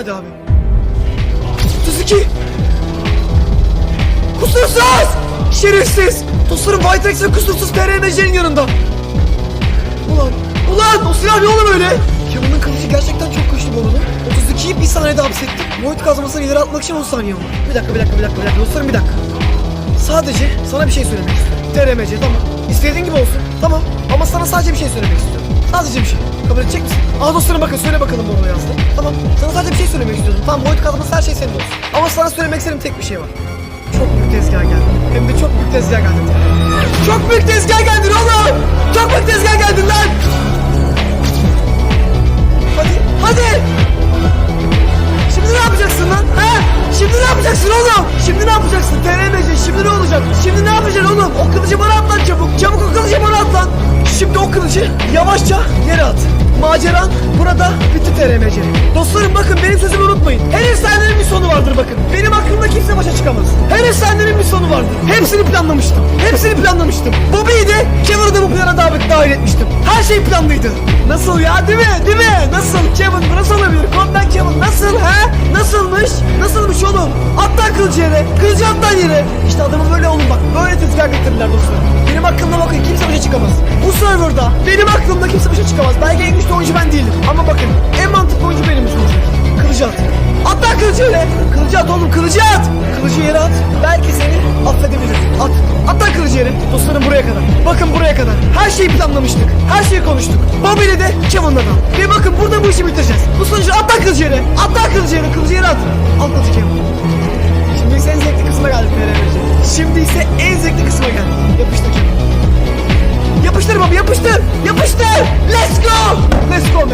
Hadi abi. 32. Kusursuz! Şerefsiz! Dostlarım ve kusursuz TRMC'nin yanında. Ulan, ulan o silah ne oğlum öyle? Kevin'in kılıcı gerçekten çok güçlü bu arada. 32'yi bir saniyede hapsettim. Void kazmasını ileri atmak için 10 saniye var. Bir dakika, bir dakika, bir dakika, bir dakika. Dostlarım bir dakika. Sadece sana bir şey söylemek istiyorum. TRMC tamam. İstediğin gibi olsun. Tamam. Ama sana sadece bir şey söylemek istiyorum. Sadece bir şey. Kabul edecek misin? Aa dostlarım bakın söyle bakalım bunu yazdı. Tamam. Sana sadece bir şey söylemek istiyorum. Tamam Void kazması her şey senin olsun. Ama sana söylemek istediğim tek bir şey var. Çok büyük tezgah geldi. Hem de çok büyük tezgah geldi. Çok büyük tezgah geldi oğlum. Çok büyük tezgah geldi lan. Hadi. Hadi. Şimdi ne yapacaksın lan? He? Şimdi ne yapacaksın oğlum? Şimdi ne yapacaksın? Oğlum? O kılıcı bana at lan çabuk. Çabuk o kılıcı bana at lan. Şimdi o kılıcı yavaşça yere at. Maceran burada bitti TRMC. Dostlarım bakın benim sözümü unutmayın. Her efsanenin bir sonu vardır bakın. Benim aklımda kimse başa çıkamaz. Her efsanenin bir sonu vardır. Hepsini planlamıştım. Hepsini planlamıştım. Bobby'yi de Kevin'i de bu plana davet dahil etmiştim. Her şey planlıydı. Nasıl ya değil mi? Değil mi? Nasıl? Kevin bu nasıl olabilir? Komutan Kevin nasıl ha? Nasılmış? Nasılmış oğlum? Attan kılıcı yere. Kılıcı attan yere. İşte adamı tezgah getirdiler dostlarım. Benim aklımda bakın kimse başa çıkamaz. Bu serverda benim aklımda kimse başa çıkamaz. Belki en güçlü oyuncu ben değilim. Ama bakın en mantıklı oyuncu benim sonuçta. Kılıcı at. At lan kılıcı yere. Kılıcı at oğlum kılıcı at. Kılıcı yere at. Belki seni affedebilir. At. At lan kılıcı yere. Dostlarım buraya kadar. Bakın buraya kadar. Her şeyi planlamıştık. Her şeyi konuştuk. Bobby'le de Kevin'la da. Ve bakın burada bu işi bitireceğiz. Bu sonucu at lan kılıcı yere. At lan kılıcı yere. Kılıcı yere at. Kılıcı Kevin. İse en zevkli kısma geldik. Yapıştır. Yapıştır baba yapıştır. Yapıştır. Let's go. Let's go